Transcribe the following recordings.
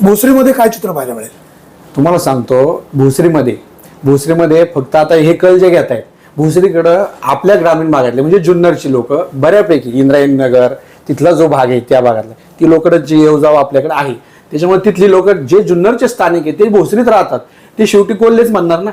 भोसरीमध्ये काय चित्र पाहायला मिळेल? तुम्हाला सांगतो भोसरीमध्ये. भोसरीमध्ये फक्त आता हे कल जे घेत आहेत भोसरीकडं आपल्या ग्रामीण भागातले म्हणजे जुन्नरची लोक बऱ्यापैकी इंद्रायणी नगर तिथला जो भाग आहे त्या भागातला ती लोक जी येवजाव आपल्याकडे आहे. त्याच्यामुळे तिथली लोक जे जुन्नरचे स्थानिक आहे ते भोसरीत राहतात. ते शेवटी कोल्हेच म्हणणार ना?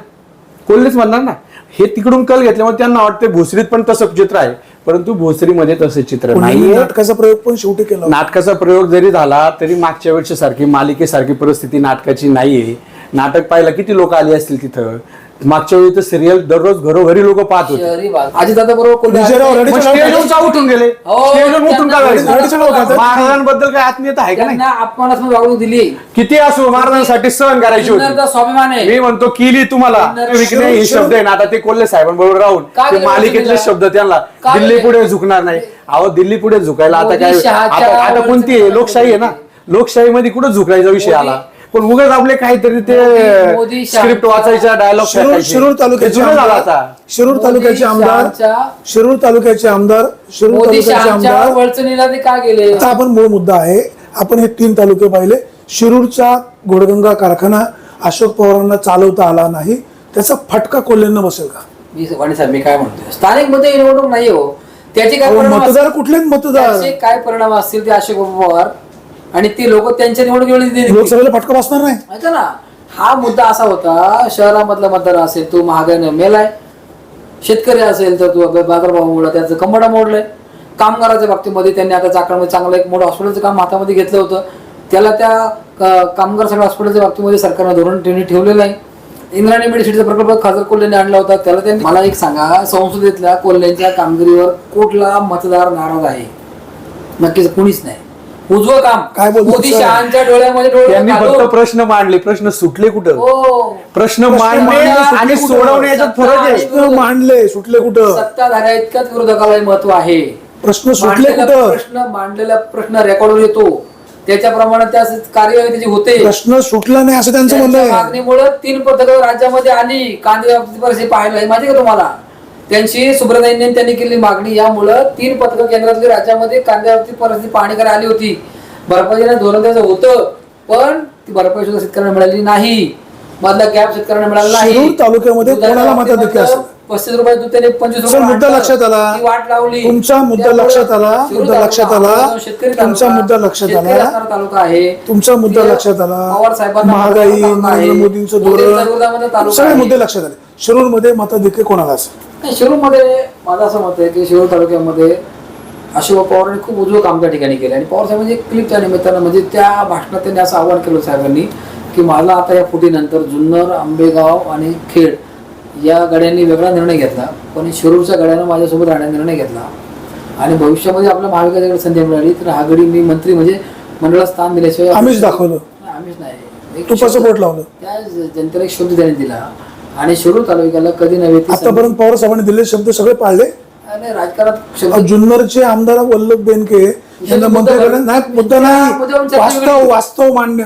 कोल्हेच म्हणणार ना? हे तिकडून कल घेतल्यामुळे त्यांना वाटते भोसरीत पण तसं चित्र आहे. परंतु भोसरीमध्ये तसं चित्र नाही नाटकाचा प्रयोग पण शेवटी केला नाटकाचा प्रयोग जरी झाला तरी मागच्या वेळची सारखी मालिकेसारखी परिस्थिती नाटकाची नाहीये. नाटक पाहायला किती लोक आली असतील तिथं? मागच्या वेळी तर सिरियल दररोज घरोघरी लोक पाहत होते. शहरी भाग. आजी दादा बरोबर विजयराव मग? स्टेजवरून का उठून गेले. हो, स्टेजवरून उठून का त्यांना-? महाराजांबद्दल काय आत्मीयता आहे का नाही? त्यांना अपमानास्पद वागणूक दिली. किती असो महाराजांसाठी सहन करायची होती. स्वाभिमान. आहे मी म्हणतो केली तुम्हाला. जुन्नर- विकणे हे शब्द आहे ना आता ते कोल्हे साहेबांबरोबर राहून. का ते गेले मालिकेतले तुम्ही? शब्द त्यांना. का दिल्ली? पुढे झुकणार नाही. अहो दिल्ली पुढे झुकायला आता मोदी काय शहाच्या आता आता कोणती आहे? वरचं लोकशाही आहे ना? लोकशाहीमध्ये कुठं झुकायचा विषय मोदी- आला? पण उगाच आपले काहीतरी ते मोदी- स्क्रिप्ट शहाच्या- वाचायचा डायलॉग शिरूर शिरूर तालुक्याचे झाला आमदार आता. शिरूर तालुक्याचे आमदार शिरूर तालुक्याचे आमदार शिरूर मोदी तालुक्याचे आमदार वळचणीला ते का गेले? आता आपण मूळ मुद्दा आहे. आपण हे तीन तालुके पाहिले. शिरूरचा घोडगंगा कारखाना अशोक पवारांना चालवता आला नाही. त्याचा फटका कोल्हेंना बसेल का? मी वाणी साहेब मी काय म्हणतोय? स्थानिकमध्ये निवडणूक नाही हो. त्याचे काय अहो, परिणाम मतदार असतील- कुठलेच मतदार. त्याचे काय परिणाम असतील ते अशोक पवार आणि ते लोक त्यांच्या निवडणुकीमध्ये लोकसभेला फटका बसणार नाही. ऐका ना हा मुद्दा असा होता शहरामधला मतदार असेल तो महागाईने मेलाय. शेतकरी असेल तर तो बाजारभावामुळे त्याचं कंबडा मोडलंय. कामगाराच्या बाबतीमध्ये त्यांनी आता चाकणमध्ये चांगलं एक मोठं हॉस्पिटलचं काम हातामध्ये घेतलं होतं. त्याला त्या क- कामगार सगळ्या हॉस्पिटलच्या बाबतीमध्ये सरकारनं धोरण त्यांनी ठेवलेलं आहे. इंद्राणी मेडिसिटीचा प्रकल्प खासदार कोल्हेने आणला होता. त्याला त्यांनी मला एक सांगा संसदेतल्या कोल्ह्यांच्या कामगिरीवर कुठला मतदार नाराज आहे? नक्कीच कुणीच नाही. उजवं काय काम बोलतो मोदी सर? शहाच्या डोळ्यामध्ये डोळे त्यांनी फक्त घालून- प्रश्न मांडले. प्रश्न सुटले कुठं? हो. प्रश्न मांडणे मांडणे आणि कुठं? सोडवणे याच्यात फरक आहे. प्रश्न मांडले सुटले कुठं? सत्ताधाऱ्या इतकंच विरोधकाला महत्त्व आहे. प्रश्न सुटले मांडलेला कुठं? प्रश्न मांडलेला प्रश्न रेकॉर्डवर येतो. त्याच्याप्रमाणे त्या कार्यवाही त्याची होते. प्रश्न सुटला नाही असं त्यांचं म्हणणं त्यांच्या आहे. मागणीमुळे तीन पथकं राज्यामध्ये आली कांदे परिस्थिती पाहायला हे माहिती का तुम्हाला? त्यांची सुब्रताईंनी त्यांनी केलेली मागणी यामुळं तीन पथकं केंद्रातली राज्यामध्ये कांद्यावरती परिस्थिती पाहणी करायला आली होती. भरपाई देण्याचं धोरण त्याचं होतं पण ती भरपाई सुद्धा शेतकऱ्यांना मिळाली नाही. मधला गॅप शेतकऱ्यांना मिळाला नाही. शिरूर तालुक्यामध्ये? पस्तीस रुपये दूध त्याने पंचवीस रुपये मुद्दा. लक्षात आला. वाट लावली. तुमचा मुद्दा लक्षात आला. शिरूर मुद्दा लक्षात आला. शेतकरी तुमचा तालुका, मुद्दा लक्षात आला. तालुका आहे. तुमचा मुद्दा लक्षात आला. पवार साहेबांना महागाई. नरेंद्र मोदींचं धोरण. सगळे. मुद्दे लक्षात आले. शिरूरमध्ये मताधिक्य कोणाला असेल? नाही, शिरूरमध्ये माझं असं मत आहे की शिरूर तालुक्यामध्ये अशोक पवारांनी खूप उजवं काम त्या ठिकाणी केलं. आणि पवार साहेबांची एक क्लिप त्या निमित्तानं म्हणजे त्या भाषणात त्यांनी असं आवाहन केलं साहेबांनी की मला आता या फुटीनंतर जुन्नर आंबेगाव आणि खेड या गड्यांनी वेगळा निर्णय घेतला. पण शिरूरच्या गड्यानं माझ्यासोबत राहण्याचा निर्णय घेतला. आणि भविष्यामध्ये आपल्या महाविकासाकडे संधी मिळाली तर हा गडी मी मंत्री म्हणजे मंडळात स्थान दिल्याशिवाय आम्हीच दाखवलं. आम्हीच नाही. एक तुपाचं लावलं. त्या जनतेला एक शब्द त्यांनी दिला. आणि शिरूर तालुक्याला कधी नव्हे ती आतापर्यंत पवार साहेबांनी दिलेले शब्द सगळे पाळले. आणि राजकारणात शब्द जुन्नरचे आमदार वल्लभ बेनके यांना नाही मुद्दा त्या नाही. मुद्द्यावरून चर्चा वास्तव वेगळी. वास्तव मान्य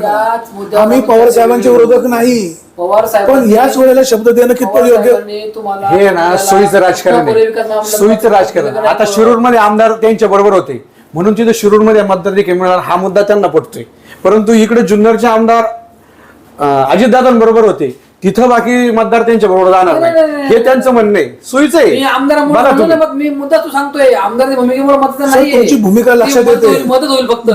मुद्द्यावर आम्ही पवार चर्चा साहेबांचे वेगळी. विरोधक नाही. पवार पण साहेबांनी- याच वेळेला शब्द देणं कितपत योग्य? साहेबांनी तुम्हाला हे ना आपल्याला सोयीचं राजकारण आहे. महामंडळ- सोयीचं राजकारण. आता शिरूरमध्ये आमदार त्यांच्या बरोबर होते. म्हणून तिथे शिरूरमध्ये मतदार मिळणार हा मुद्दा त्यांना पटतोय. परंतु इकडे जुन्नरचे आमदार अं, अजितदादांबरोबर होते. तिथं बाकी मतदार त्यांच्या बरोबर जाणार नाही, नाही, नाही. नाही. हे त्यांचं म्हणणं आहे. सोयीचं मी आहे बघा तुम्ही. मग मी मुद्दा तू सांगतोय. आमदार भूमिकेमुळे मतदान सर, नाही तुमची भूमिका लक्षात येते. मदत होईल फक्त.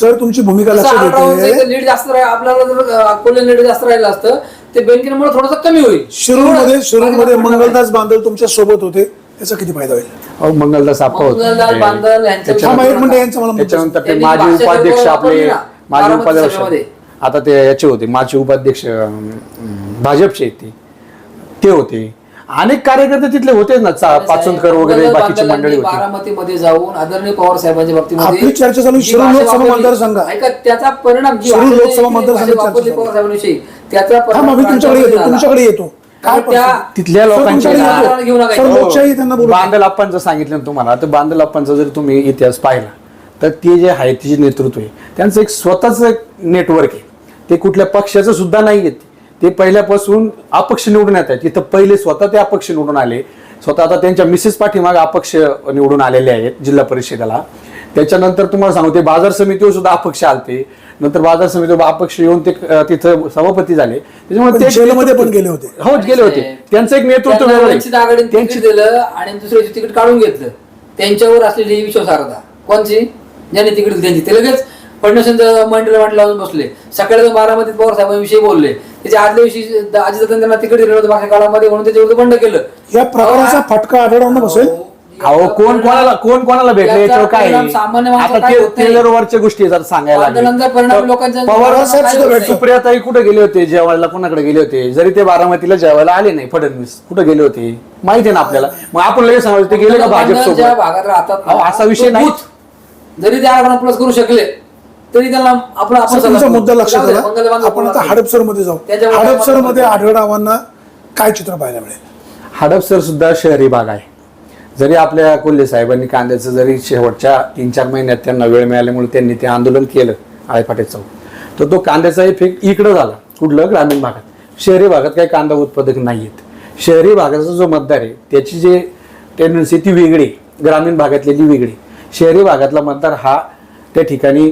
सर तुमची भूमिका लक्षात येते. लीड जास्त राहील आपल्याला जर अकोले लीड जास्त राहिलं असतं ते बँकेमुळे थोडंसं कमी होईल. शिरूरमध्ये शिरूरमध्ये मंगलदास बांदल तुमच्यासोबत होते. याचा किती फायदा होईल? अहो, मंगलदास आप्पा होते. मंगलदास बांदल यांच्या थांबा एक मिनिट यांचं मला मुद्दा त्याच्यानंतर ते त्यांनी माजी भाषा उपाध्यक्ष आपले ना, माजी बारामती उपाध्यक्ष. सभेमध्ये. आता ते याचे होते माजी उपाध्यक्ष भाजपचे आहेत ते ते होते अनेक कार्यकर्ते तिथले होते ना चा- पाचोंदकर वगैरे बाकीची मंडळी होती बारामतीमध्ये जाऊन आदरणीय पवार साहेबांच्या बाबतीमध्ये आपली चर्चा चालू आहे जी शिरूर भाषा लोकसभा वापरली- मतदारसंघात. ऐका त्याचा परिणाम जी शिरूर भाषा लोकसभा त्यांनी मतदारसंघात वापरली चर्चा पवार साहेबांविषयी त्याचा हा मग मी तुमच्याकडे येतो तुमच्याकडे येतो काय कारण त्या- परिस्थिती? तिथल्या सर, लोकांचे तुमच्याकडे ना- येतो. घेऊ नका. सर, हो. लोकशाही त्यांना बोलू द्या. बांदल अप्पांचं सांगितलं ना तुम्हाला तर बांदल अप्पांचा जर तुम्ही इतिहास पाहिला तर ते जे आहे ते जे नेतृत्व आहे त्यांचं एक स्वतःच एक नेटवर्क आहे ते कुठल्या पक्षाचं सुद्धा नाही आहेत ते पहिल्यापासून अपक्ष निवडून येत आहेत. तिथं पहिले स्वतः ते अपक्ष निवडून आले. स्वतः आता त्यांच्या मिसेस पाठीमाग अपक्ष निवडून आलेले आहेत जिल्हा परिषदेला. त्याच्यानंतर तुम्हाला सांगू ते बाजार समितीवर सुद्धा अपक्ष आलते. नंतर बाजार समिती अपक्ष येऊन ते तिथं सभापती झाले. त्याच्यामुळे जेलमध्ये पण गेले होते. हो गेले होते. त्यांचं एक नेतृत्व त्यांची तिकीट दिलं आणि दुसऱ्याची तिकीट काढून घेतलं. त्यांच्यावर असलेली विश्वासार्हता. कोणची? ज्यांनी तिकीट दिली त्यांची. ते लगेच फडणवीसांचं मंडळ वाट लावून बसले. सकाळी बारामतीत पवार साहेबांविषयी बोलले. त्याच्या आदल्या दिवशी अजित त्यांना तिकीट दिलं होतं मागच्या काळामध्ये म्हणून त्याच्या विरुद्ध बंड केलं. या प्रकाराचा फटका आढळून बसेल? अहो कोण कोणाला कोण कोणाला भेटले? याचा याच्यावर काय? सामान्य ते गोष्टी जर सांगायला. सुप्रियाताई कुठे गेले होते? जेवायला कोणाकडे गेले होते? जरी ते बारामतीला जेवायला आले नाही फडणवीस कुठे गेले होते? माहिती आहे ना आपल्याला. मग आपण लगेच सांगायचं ते गेले का भाजप सोबत भागात राहतात अहो, असा विषय तो नाही. जरी त्या आरक्षण प्लस करू शकले तरी त्यांना आपण आपण तुमचा मुद्दा लक्षात आला. आपण आता हडपसरमध्ये जाऊ. हडपसरमध्ये आढळरावांना काय चित्र पाहायला मिळेल? हडपसर सुद्धा शहरी भाग आहे. जरी आपल्या कोल्हे साहेबांनी कांद्याचं जरी शेवटच्या तीन चार महिन्यात त्यांना वेळ मिळाल्यामुळे त्यांनी ते आंदोलन केलं आळेफाटे चौक. तर तो कांद्याचा इफेक्ट इकडं झाला कुठलं? ग्रामीण भागात. शहरी भागात काही कांदा उत्पादक नाही आहेत शहरी भागाचा जो मतदार आहे त्याची जे टेंडन्सी ती वेगळी ग्रामीण भागातलेली वेगळी शहरी भागातला मतदार हा त्या ठिकाणी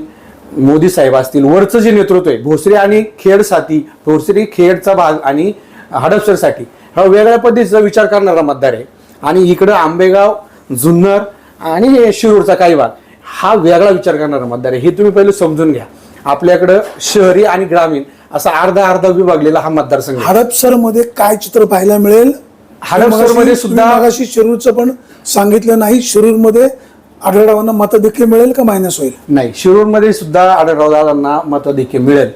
मोदी साहेब असतील वरचं जे नेतृत्व आहे भोसरी आणि खेड साथी भोसरी खेडचा भाग आणि हडपसरसाठी हा वेगळ्या पद्धतीचा विचार करणारा मतदार आहे. आणि इकडं आंबेगाव जुन्नर आणि शिरूरचा काही भाग हा वेगळा विचार करणारा मतदार आहे. हे तुम्ही पहिले समजून घ्या. आपल्याकडं शहरी आणि ग्रामीण असा अर्धा अर्धा विभागलेला हा मतदारसंघ आहे. हडपसरमध्ये काय चित्र पाहायला मिळेल? हडपसरमध्ये सुद्धा- शिरूरचं पण सांगितलं नाही. शिरूरमध्ये आढळरावांना मत देखील मिळेल का मायनस होईल? नाही शिरूरमध्ये सुद्धा आढळराव दादांना मतं देखील मिळेल.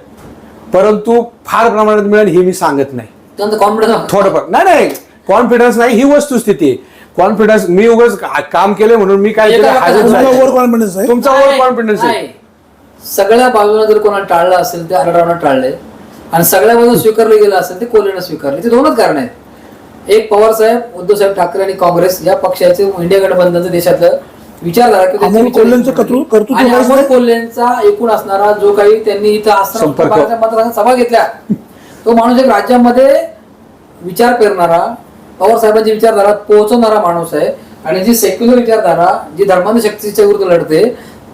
परंतु फार प्रमाणात मिळेल हे मी सांगत नाही. त्यांचं कॉन्फिडन्स थोडंफार. नाही नाही कॉन्फिडन्स नाही ही वस्तुस्थिती आहे. कॉन्फिडन्स मी उगाच काम केले म्हणून मी काय केलं. ओव्हर कॉन्फिडन्स आहे? तुमचा ओव्हर कॉन्फिडन्स आहे. नाही. सगळ्या बाजूने जर कोणाला टाळलं असेल ते आढळरावनं टाळले आणि सगळ्या बाजूने स्वीकारलं गेलं असेल ते कोल्हेनं स्वीकारले ते दोनच कारण आहेत. एक पवार साहेब उद्धव साहेब ठाकरे आणि काँग्रेस या पक्षाचे इंडिया गठबंधनचं देशातलं त्यांचे अमोल विचार- कोल्हेंचं कर्तृ- कर्तृत्व आणि काहीच अमोल नाही. कोल्हेंचा एकूण असणारा जो काही त्यांनी इथं असताना संपर्क. उत्तर भारताच्या मतदारसंघात सभा घेतल्या तो माणूस एक राज्यामध्ये विचार पेरणारा पवार साहेबांची विचारधारा पोहोचवणारा माणूस आहे आणि जी सेक्युलर विचारधारा जी धर्मांध शक्तीच्या विरुद्ध लढते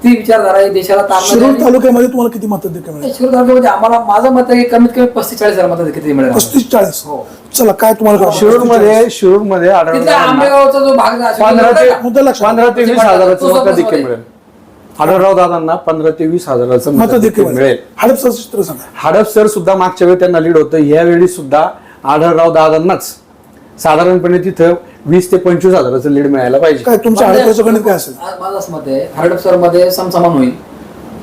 ती विचारधारा ही देशाला शिरूर तालुक्यामध्ये तुम्हाला किती मतं देखील मिळेल? शिरूर तालुक्यामध्ये आम्हाला माझं मत आहे की कमीत कमी पस्तीस चाळीस हजार मतं किती मिळेल पस्तीस चाळीस. हो. चला काय तुम्हाला आढळराव आंबेगावचा जो भाग आहे, पंधरा ते मुद्दा लक्षात पंधरा ते वीस तो हजाराचं सोबत मतं देखील मध्ये. मिळेल. आढळराव दादांना पंधरा ते वीस हजाराचं मतं देखील मिळेल. हडपसर चित्र सांगा. हडपसर सुद्धा मागच्या वेळी त्यांना लीड होतं. यावेळी सुद्धा आढळराव दादांनाच साधारणपणे तिथं वीस ते पंचवीस हजाराचं लीड मिळायला पाहिजे. काय तुमच्या हडपसरचं गणित काय असेल? आज माझं असं मत आहे हरडपसरमध्ये समसमान होईल.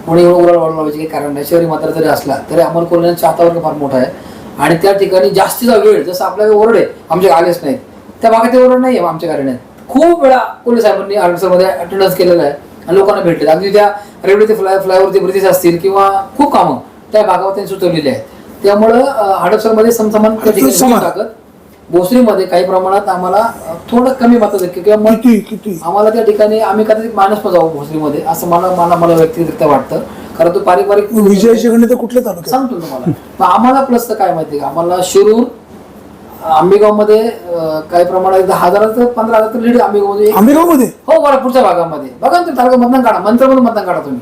कोणी एवढं उराळ वाढ लावायचे काही कारण नाही शहरी मात्र जरी असला तरी अमोल कोल्ह्यांचा हातावर्ग फार मोठा आहे. आणि त्या ठिकाणी जास्तीचा वेळ जसं आपल्याकडे ओरड आहे आमच्या आलेच नाहीत. त्या भागात ओरड नाही आहे आमच्या नाही खूप वेळा कोल्हे साहेबांनी हरडपसरमध्ये अटेंडन्स केलेला आहे आणि लोकांना भेटले अगदी त्या रेल्वेचे फ्लाय फ्लायओव्हरचे ब्रिजेस असतील किंवा खूप कामं त्या भागावर त्यांनी सुचवलेली आहेत. त्यामुळं हडपसरमध्ये समसमान भोसरीमध्ये काही प्रमाणात आम्हाला थोडं कमी मतं किंवा किती किती? आम्हाला त्या ठिकाणी आम्ही कदाचित मायनस जाऊ भोसरीमध्ये असं मला मला मला व्यक्तिगत वाटतं. कारण तो पारिवारिक विजयाची गणित कुठल्या तालुक्यात? सांगतो ना तुम्हाला. पण आम्हाला प्लस तर काय माहिती का? आम्हाला शिरूर आंबेगावमध्ये काही प्रमाणात दहा हजाराचं पंधरा हजाराचं लीड आंबेगावमध्ये आंबेगावमध्ये हो बरं पुढच्या भागामध्ये. बघा ना तुम्ही तालुका मतदान काढा मंत्रमधून मतदान काढा तुम्ही.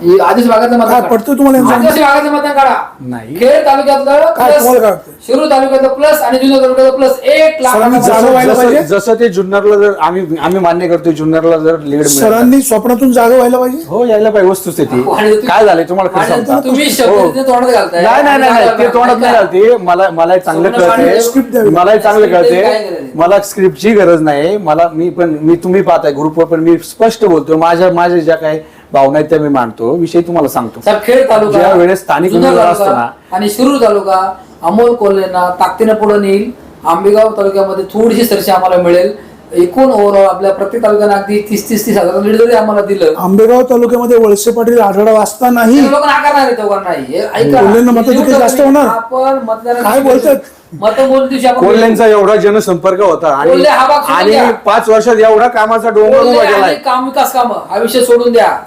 आदिवासी भागातलं मतदान काय काढा. पडतंय तुम्हाला यांचं? आदिवासी भागातलं मतदान काढा नाही. खेड तालुक्यातलं काय तुम्हाला? शिरूर तालुक्यातलं प्लस आणि जुन्नर तालुक्यातलं प्लस एक लाख सरांनी मतदान. जागा व्हायला पाहिजे? जसं जसं ते जुन्नरला जर आम्ही आम्ही मान्य करतोय जुन्नरला जर लीड मिळालं सरांनी स्वप्नातून जागा व्हायला पाहिजे हो यायला पाहिजे वस्तुस्थिती आणि तुम्ही- काय झालंय तुम्हाला खरं आणि सांगता तुम्ही शब्द हो. तिथे तोंडात घालताय नाही नाही नाही नाही, ते तोंडात नाही घालते मला मलाही चांगलं सोनं पाणी script कळते द्यावी. मलाही चांगलं Script द्यावी, काय कळते आहे? मला स्क्रिप्टची गरज नाही मला मी पण मी तुम्ही पाहताय ग्रुपवर पण मी स्पष्ट बोलतो माझ्या माझ्या ज्या काही भावना आहेत त्या मी मांडतो विषय तुम्हाला सांगतो. साहेब, खेड तालुका ज्या वेळेस स्थानिक जुन्नर उमेदवार तालुका असतो ना- आणि शिरूर तालुका अमोल कोल्हेंना ताकदीनं पुढे नेईल. आंबेगाव तालुक्यामध्ये थोडीशी सरशी आम्हाला मिळेल. एकूण ओव्हरऑल आपल्या प्रत्येक तालुक्यानं अगदी तीस तीस तीस हजार लीड जरी आम्हाला दिलं आंबेगाव तालुक्यामध्ये वळसे पाटील आढळराव असतानाही लोक नाकारणार आहेत दोघांना नाही हे. ऐका कोल्हेंना मतं निवडून देखील जास्त तुम्ही- होणार. आपण काय बोलतात? मतं मोजून दिवशी आपण कोल्ह्यांचा एवढा जनसंपर्क होता आणि कोल्हे हा भाग सोडून आणि द्या. पाच वर्षात एवढा कामाचा डोंगर उभा केलाय. काम विकास काम हा विषय सोडून द्या.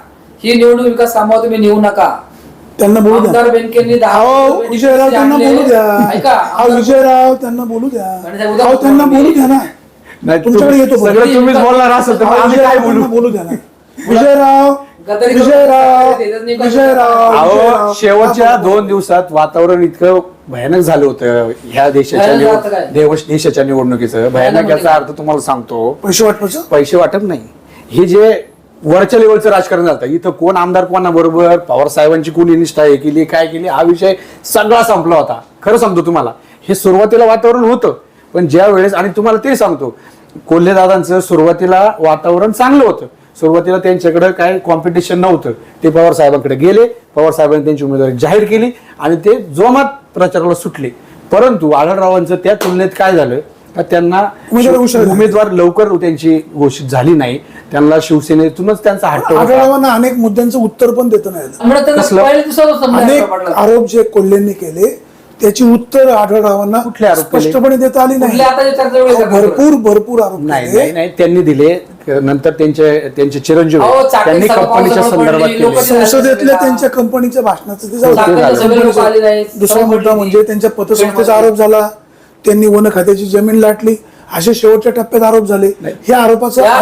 ही निवडणूक विकास कामावर तुम्ही नेऊ नका. त्यांना बोलू द्या. आमदार बेनकेंनी दहा अहो विजयराव त्यांना. बोलू द्या. ऐका अहो विजयराव त्यांना बोलू द्या. आणि साहेब, उद्या अहो त्यांना बोलू द्या ना. नाही, तुमच्याकडे तुम्ही- येतो सगळं तुम्हीच बोलणार असेल तर मग आम्ही काय विजयराव बोलू त्यांना बोलू? द्या ना. विजयराव करून अहो विजयराव. शेवटच्या दोन दिवसात वातावरण इतकं भयानक झालं होतं ह्या देशाच्या भयानक देशाच्या निवडणुकीचं. भयानक याचा अर्थ तुम्हाला सांगतो. पैसे वाटपाचं? पैसे वाटप नाही. हे जे वरच्या लेवलचं राजकारण झालं इथं कोण आमदार कोणा बरोबर पवार साहेबांची कोणी निष्ठा हे केली काय केली? हा विषय सगळा संपला होता. खरं सांगतो तुम्हाला हे सुरुवातीला वातावरण होतं. पण ज्या वेळेस आणि तुम्हाला ते सांगतो कोल्हे दादांचं सुरुवातीला वातावरण चांगलं होतं. सुरुवातीला त्यांच्याकडे काय कॉम्पिटिशन नव्हतं. ते पवार साहेबांकडे गेले. पवार साहेबांनी त्यांची उमेदवारी जाहीर केली आणि ते जोमात प्रचाराला सुटले. परंतु आढळरावांचं त्या तुलनेत काय झालं? का त्यांना उमेदवार लवकर त्यांची घोषित झाली नाही. त्यांना शिवसेनेतूनच त्यांचा हट्ट अनेक मुद्द्यांचं उत्तर पण देता नाही पडलं. आरोप जे कोल्हेंनी केले त्याची उत्तर आढळरावांना कुठले आरोप? स्पष्टपणे देता आली नाही? भरपूर भरपूर आरोप नाही नाही नाही. त्यांनी दिले. नंतर त्यांचे त्यांचे चिरंजीव त्यांनी कंपनीच्या संदर्भात संसदेतल्या त्यांच्या कंपनीच्या भाषणाचं. दुसरा मुद्दा म्हणजे त्यांच्या पतसंस्थेचा आरोप झाला. त्यांनी वन खात्याची जमीन लाटली असे शेवटच्या टप्प्यात आरोप झाले हे आरोपाचं मला.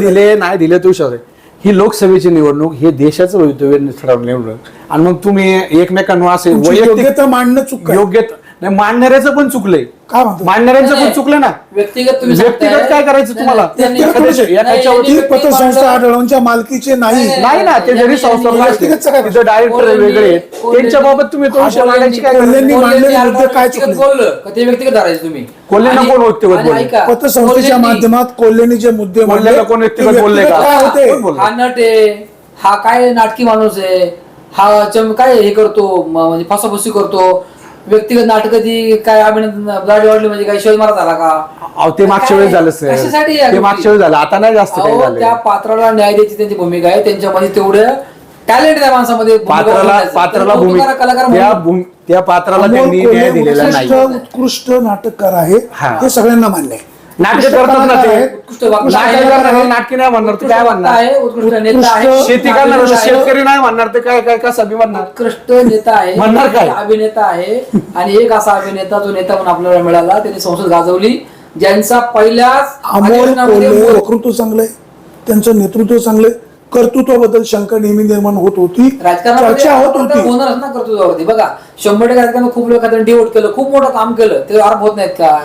दिले नाही दिले तो विषय आहे. ही लोकसभेची निवडणूक हे देशाचं भवितव्य ठरवलं निवडणूक आणि मग तुम्ही एकमेकांवर असे वैयक्तिक योग्यता मांडणं चूक आहे. योग्य नाही मांडणाऱ्याचं पण चुकलंय काय म्हणतो मांडणाऱ्यांचं पण चुकलं ना व्यक्तिगत तुम्ही व्यक्तिगत सांगताय. काय करायचं नाही, तुम्हाला नाही, व्यक्तिगत म्हणजे- ती पतसंस्था मालकीचे नाही नाही, ना ते जरी संस्था व्यक्तिगतचं काय तिथं डायरेक्टर कोल्हेंनी- वेगळे आहेत त्यांच्या बाबत तुम्ही काय गरज कोल्हेंनी. मांडलेले मुद्दे काय चुकले? बोललं का ते व्यक्तिगत धरायचे तुम्ही कोल्हेंना आणि- कोण व्यक्तिगत आणि बोललं? ऐका, पतसंस्थेच्या कोल्हेंनी- माध्यमात कोल्हेनी जे मुद्दे मांडले कोल्हेला कोण ते व्यक्तिगत बोलले का? काय होते कोण बोललं? हा नट आहे हा काय नाटकी माणूस आहे हा चम काय हे करतो म- म्हणजे फसाफसी करतो व्यक्तिगत नाटक ती काय अभिनंदन दाढी वाढली म्हणजे काय शिवाजी महाराज झाला का? अहो ते मागच्या वेळेस झालं सर. कशासाठी या ते? मागच्या वेळेस झालं. आता नाही जास्त काही अहो, त्या झालं पात्राला न्याय द्यायची त्यांची भूमिका आहे. त्यांच्यामध्ये तेवढं टॅलेंट त्या माणसामध्ये भूमिका पात्राला बजावण्याचं. पात्राला तर भूमी कौतुकाला कलाकार त्या म्हणून. भूम- त्या पात्राला अमोल त्यांनी कोल्हे न्याय दिलेला उत्कृष्ट नाही. उत्कृष्ट नाटककार आहे. हा. हे सगळ्यांना मान्य आहे. नाटक उत्कृष्ट करतात ना ते. उत्कृष्ट वाक्य नाटक आहे. करणार नाटकी नाही म्हणणार ते काय उत्कृष्ट म्हणणार आहे उत्कृष्ट नेता आहे. उत्कृष्ट शेती करणार अभिनेता आहे. शेतकरी नाही म्हणणार ते काय काय कसा बी म्हणणार? उत्कृष्ट नेता आहे. म्हणणार काय? अभिनेता आहे. आणि एक असा अभिनेता जो नेता म्हणून आपल्याला मिळाला त्यांनी संसद गाजवली ज्यांचा पहिल्याच अमोल अधिवेशनामध्ये कोल्हे मोदी- वक्तृत्व चांगलंय. त्यांचं नेतृत्व चांगलंय. कर्तृत्वाबद्दल शंका नेहमी निर्माण होत होती. राजकारणामध्ये चर्चा होत आपण तर होती होणारच ना कर्तृत्वावरती. बघा शंभर टक्के राजकारण खूप लोकांनी डिवोट केलं खूप मोठं काम केलं. ते आरोप होत नाहीत का?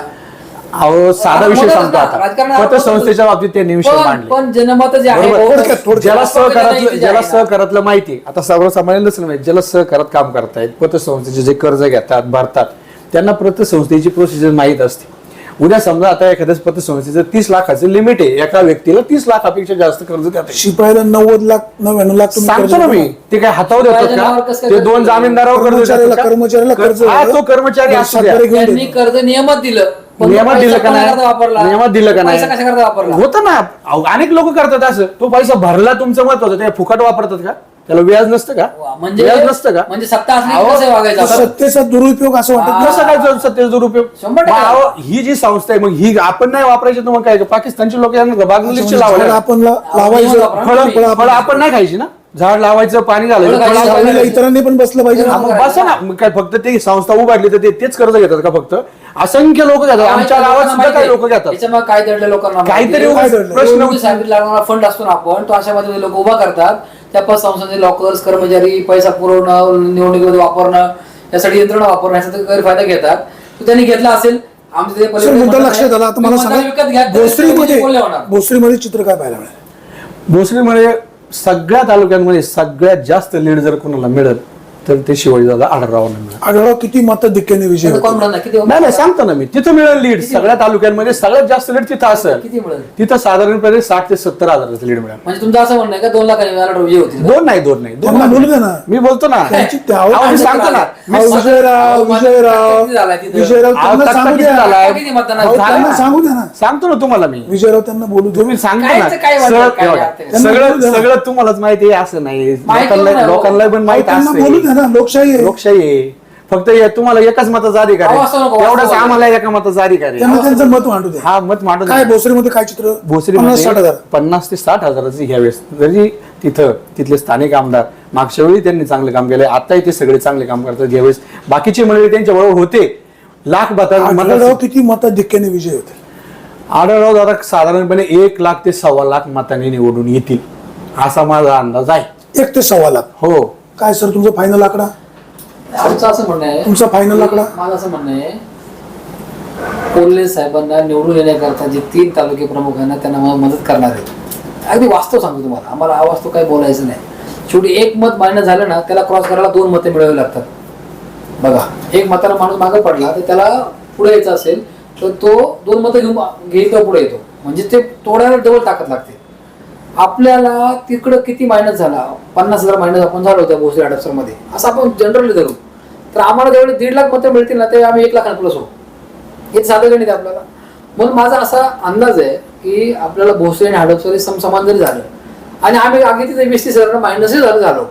अहो साधा विषय सांगतो. आता पतसंस्थेच्या बाबतीत त्यांनी विषय पण- मांडले पण जनमत जे आहे. ज्याला नाही, सहकारातलं ते ज्याला. सहकारातलं माहिती. आता सर्वसामान्य नसेल माहिती ज्याला सहकारात काम करतायत पतसंस्थेचे जे कर्ज घेतात भरतात त्यांना पतसंस्थेची प्रोसिजर माहीत असते उद्या समजा आता एखाद्या पतसंस्थेचं तीस लाखाचं लिमिट आहे एका व्यक्तीला तीस लाखापेक्षा जास्त कर्ज देतात शिपायाला नव्वद लाख नव्याण्णव लाख सांगतो ना मी. ते काय हातावर देतात का ते दोन जामीनदारावर कर्ज कर्मचाऱ्याला- कर्ज हा. तो कर्मचारी द्या त्यांनी. कर्ज नियमात दिलं नियमात दिलं का नाही? वापरला? नियमात दिलं का नाही? होतं ना. अहो, अनेक लोक करतात असं. तो पैसा भरला तुमचं महत्वाचं. ते फुकट वापरतात का? त्याला व्याज नसतं का? म्हणजे व्याज नसतं का? म्हणजे सत्ता असली अहो, की कसं वागायचं आपण? सत्तेचा दुरुपयोग असं वाटत नाही. कसं काय जो सत्तेचा दुरुपयोग? शंभर टक्के. मग अहो, ही जी संस्था आहे मग ही आपण नाही वापरायची तर मग काय? पाकिस्तानची लोक यांना बागलीची झाड लावायला आपण ला- नियम लावायचं. फळं फळं आपण नाही खायची ना? झाड लावायचं पाणी घालायचं लावलेल्या इतरांनी पण बसलं पाहिजे. हा, बसा ना. मग काय फक्त ते संस्था उभारली तर ते तेच कर्ज घेतात का फक्त? असंख्य लोक घेतात. आमच्या गावात सुद्धा काही लोक घेतात. त्याच्यामुळे काय दडले लोकांना काहीतरी? प्रश्न लागणारा फंड असतो ना आपण तो अशा पद्धतीने लोक उभा करतात. त्या पतसंस्थांचे लॉकर्स कर्मचारी पैसा पुरवणं निवडणुकीमध्ये वापरणं यासाठी यंत्रणा वापरणं याचा गैरफायदा घेतात. तो त्यांनी घेतला असेल आमच्या लक्षात आला. सांगा भोसरीमध्ये. भोसरीमध्ये चित्र काय पाहायला मिळेल? भोसरीमध्ये सगळ्या तालुक्यांमध्ये सगळ्यात जास्त लीड जर कोणाला मिळेल तर ते शिवाजीदादा आढळरावांना मिळेल. आढळराव किती मतं धक्क्याने विजय किती नाही नाही सांगतो ना मी. तिथं मिळेल लीड सगळ्या तालुक्यांमध्ये सगळ्यात जास्त लीड तिथं असेल. किती मिळेल? तिथं साधारणपणे साठ ते सत्तर हजाराचं लीड मिळेल. म्हणजे तुमचं असं म्हणणं आहे का दोन लाखांनी मला विजय होतील? दोन नाही दोन नाही. दोन त्यांना नाही. बोलू दे ना. मी बोलतो ना. त्यांची त्यावर- अहो, मी सांगतो ना. मी अहो, विजयराव विजयराव किती झालाय तिथं? विजयराव अहो, त्यांना तक्ता सांगू किती द्या. झालाय? किती मतदान अहो, झालं? त्यांना सांगू द्या ना. सांगतो ना तुम्हाला मी. विजयराव त्यांना बोलू दे. तुम्ही सांगतो ना. कायचं काय वाटतं? सगळं- काय बघा, वाटतं? त्यांना बोलू सगळं तुम्हालाच माहिती आहे असं नाही. माहिती लोकांना नाही, हो. लोकांना पण माहीत त्यांना बोलू द्या असते ना लोकशाही आहे. लोकशाही आहे. फक्त हे तुम्हाला एकच मताचा अधिकार अहो, असं नको, आहे असं एवढंच नको. आम्हाला एका मताचा अधिकार आहे. त्यांना त्यांचं मत मांडू द्या. हा मत मांडून काय भोसरीमध्ये काय चित्र? भोसरी पन्नास साठ हजार. पन्नास ते साठ हजाराची ह्यावेळेस जरी तिथं तिथले स्थानिक आमदार मागच्या वेळी त्यांनी चांगले काम केले आताही ते सगळे चांगले काम करतात. ज्यावेळेस बाकीचे मंडळी त्यांच्या बरोबर होते. लाख बता आढळराव किती मतं धक्क्याने विजय होतील आढळराव दादा साधारणपणे एक लाख ते सव्वा लाख मतांनी निवडून येतील असा माझा अंदाज आहे. एक ते सव्वा लाख. हो. काय सर तुमचं फायनल आकडा? आमचं असं म्हणणं आहे. तुमचा फायनल आकडा? माझं असं म्हणणं आहे कोल्हे साहेबांना निवडून येण्याकरता जे तीन तालुके प्रमुख आहे ना त्यांना मला मदत करणार आहे अगदी वास्तव सांगतो तुम्हाला. आम्हाला अवास्तव काही बोलायचं नाही. शेवटी एक मत मान्य झालं ना त्याला क्रॉस करायला दोन मते मिळावी लागतात. बघा एक मताला माणूस मागे पडला तर त्याला पुढे यायचं असेल तर तो दोन मतं घेऊन घेईल तो पुढे येतो. म्हणजे ते तोडायला डबल ताकद लागते. आपल्याला तिकडं किती मायनस झाला? पन्नास हजार मायनस आपण झालो त्या भोसरी अडप्सरमध्ये असं आपण जनरली धरू. तर आम्हाला जेवढे दीड लाख मतं मिळतील ना ते आम्ही एक लाखांना प्लस होऊ. हे साधं गणित आपल्याला. म्हणून माझा असा अंदाज आहे की आपल्याला भोसरी आणि हडपसरी समसमान जरी झालं आणि आम्ही आगे तिथे वीस तीस हजार मायनसही झालं झालो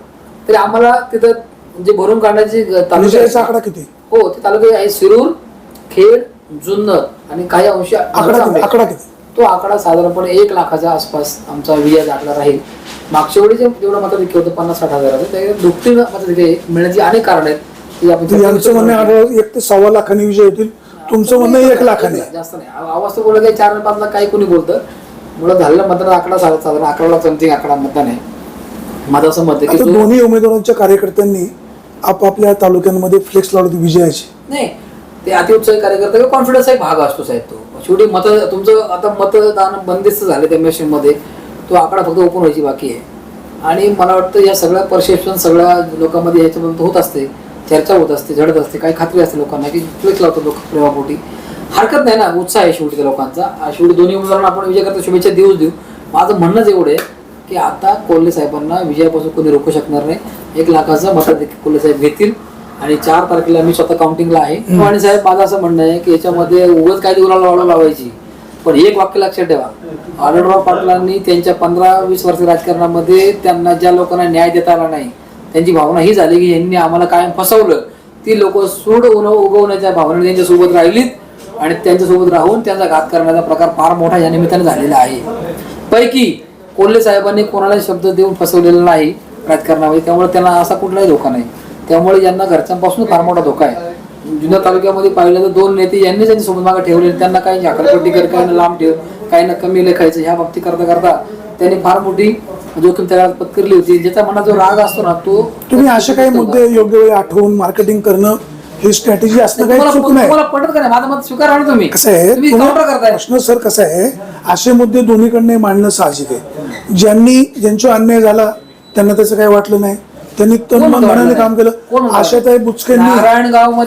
तरी आम्हाला तिथं जे भरून काढण्याची ग- तालुके विजयाचा आहेत- आकडा किती? हो ते तालुके आहे शिरूर खेड जुन्नर आणि काही अंशी आकडा किती? तो आकडा साधारणपणे एक लाखाच्या आसपास आमचा विजयाचा आकडा राहील. मागच्या वेळी जे जेवढं मताधिक्य होतं पन्नास साठ हजाराचं ते दुपटीनं मताधिक्य मिळण्याची अनेक कारण आहेत. आपण यांचं म्हणणं आढळ एक ते सव्वा लाखांनी विजय होतील. तुमचं म्हणणं एक लाखाने. जास्त नाही. आव- आवाज तर बोलत काही चार पाच लाख काही कोणी बोलतं. मुळात झालेला मतदान आकडा साधा- साधारण अकरा लाख समथिंग आकडा मतदान आहे. माझं असं मत आहे की दोन्ही उमेदवारांच्या कार्यकर्त्यांनी आपापल्या तालुक्यांमध्ये फ्लेक्स लावली विजयाची. नाही ते अतिउत्साही कार्यकर्ता किंवा कॉन्फिडन्सचा एक भाग असतो साहेब तो. शेवटी मत तुमचं आता मतदान बंदिस्त झाले त्या मेशनमध्ये तो आकडा फक्त ओपन व्हायची बाकी आहे. आणि मला वाटतं या सगळ्या परसेप्शन सगळ्या लोकांमध्ये ह्याच्याबद्दल होत असते चर्चा होत असते झडत असते काही खात्री असते लोकांना की फ्लेक्स लावतो लोक प्रेमापोटी. हरकत नाही ना उत्साह आहे शेवटी त्या लोकांचा. शेवटी दोन्ही उमेदवारांना आपण विजय करता शुभेच्छा देऊच देऊ. माझं म्हणणंच एवढं आहे की आता कोल्हे साहेबांना विजयापासून कोणी रोखू शकणार नाही. एक लाखाचं मताधिक कोल्हे साहेब घेतील. आणि चार तारखेला मी स्वतः काउंटिंगला आहे. आणि साहेब माझं असं म्हणणं आहे की याच्यामध्ये उगत काय दिवसाला वाढ लावायची. पण एक वाक्य लक्षात ठेवा. आढळराव पाटलांनी त्यांच्या पंधरा वीस वर्ष राजकारणामध्ये त्यांना ज्या लोकांना न्याय देता आला नाही त्यांची भावना ही झाली की यांनी आम्हाला कायम फसवलं. ती लोक सूड उन उगवण्याच्या भावनेने त्यांच्यासोबत राहिलीत आणि त्यांच्यासोबत राहून त्यांचा घात करण्याचा प्रकार फार मोठा या निमित्ताने झालेला आहे. पैकी कोल्हे साहेबांनी कोणाला शब्द देऊन फसवलेला नाही राजकारणामध्ये त्यामुळे त्यांना असा कुठलाही धोका नाही. त्यामुळे यांना घरच्यांपासून फार मोठा धोका आहे. जुन्नर तालुक्यामध्ये पाहिलं तर दोन नेते यांनी त्यांच्यासोबत मागे ठेवले त्यांना काही झाकरपट्टी कर काही लांब ठेव काही ना कमी लेखायचं ह्या बाबतीत करता करता त्यांनी फार मोठी जोखीम तयार पत्करली होती. ज्याचा मनात जो राग असतो ना तो तुम्ही असे काही मुद्दे योग्य वेळी आठवून मार्केटिंग करणं ही स्ट्रॅटेजी असणं काही चूक नाही. पटत का नाही? माझं मत स्वीकारा तुम्ही? कसं आहे? तुम्ही तुम्ही- काउंटर करताय. प्रश्न सर कसं आहे? असे मुद्दे दोन्हीकडनं मांडणं साहजिक आहे. ज्यांनी ज्यांचा अन्याय झाला त्यांना त्याचं काही वाटलं नाही. त्यांनी तन कोण मन म्हणतं धनाने काम केलं? आशाताई बुचकेंनी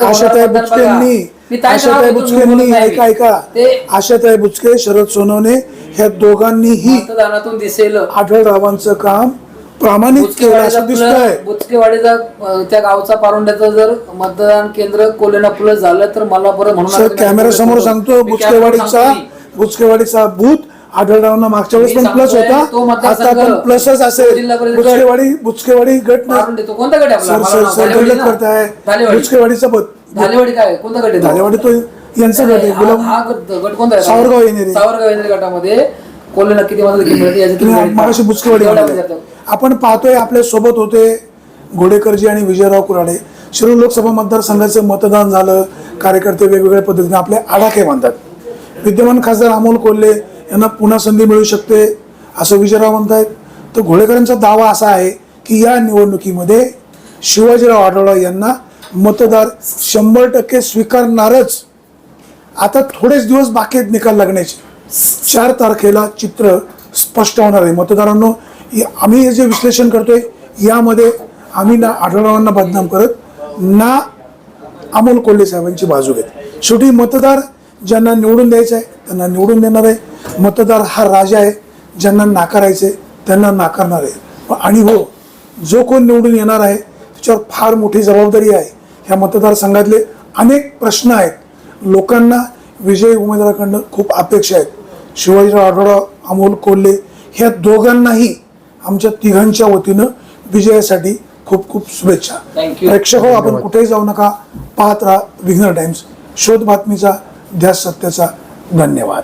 आशाताई. बुचकेंनी आशाताई बुचकेंनी. ऐका ऐका. ते- आशाताई बुचके शरद सोनवणे ह्या दोघांनीही दिसेल. आढळरावांचं काम प्रामाणिक केलं असं दिसतंय. बुचकेवाडीचा त्या गावचा पारोंड्याचं जर मतदान केंद्र कोल्हेना प्लस झालं तर मला बरं म्हणून कॅमेरा समोर सांगतो बुचकेवाडीचा बुचकेवाडीचा बूथ आढळरावांना मागच्या वेळेस पण प्लस होता. आता पण प्लसच असेल. बुचकेवाडी बुचकेवाडी गट कोणता गट? करताय. बुचकेवाडीचा धालेवाडी काय? कोणता गट? धालेवाडी तो यांचा गट आहे. गट कोणता सावरगाव येणेरे. सावरगाव येणेरे गटामध्ये कोल्हेला किती मदत. बुचकेवाडी. आपण पाहतोय आपल्यासोबत होते घोडेकरजी आणि विजयराव कुराडे. शिरूर लोकसभा मतदारसंघाचं मतदान झालं. कार्यकर्ते वेगवेगळ्या पद्धतीने आपले आडाखे बांधतात. विद्यमान खासदार अमोल कोल्हे यांना पुन्हा संधी मिळू शकते असं विजयराव म्हणतायत. तर घोडेकरांचा दावा असा आहे की या निवडणुकीमध्ये शिवाजीराव आढळराव यांना मतदार शंभर टक्के स्वीकारणारच. आता थोडेच दिवस बाकी आहेत निकाल लागण्याचे. चार तारखेला चित्र स्पष्ट होणार आहे. मतदारांनो आम्ही हे जे विश्लेषण करतोय यामध्ये आम्ही ना आढळरावांना बदनाम करत ना अमोल कोल्हे साहेबांची बाजू घेत. शेवटी मतदार ज्यांना निवडून द्यायचं आहे त्यांना निवडून देणार आहे. मतदार हा राजा आहे ज्यांना नाकारायचे त्यांना नाकारणार आहे. आणि हो जो कोण निवडून येणार आहे त्याच्यावर फार मोठी जबाबदारी आहे. ह्या मतदारसंघातले अनेक प्रश्न आहेत. लोकांना विजयी उमेदवाराकडनं खूप अपेक्षा आहेत. शिवाजीराव आढळराव अमोल कोल्हे ह्या दोघांनाही आमच्या तिघांच्या वतीनं विजयासाठी खूप खूप शुभेच्छा. प्रेक्षक हो आपण कुठेही जाऊ नका. पाहत राहा विघ्नर टाइम्स. शोध बातमीचा ध्यास सत्याचा धन्यवाद.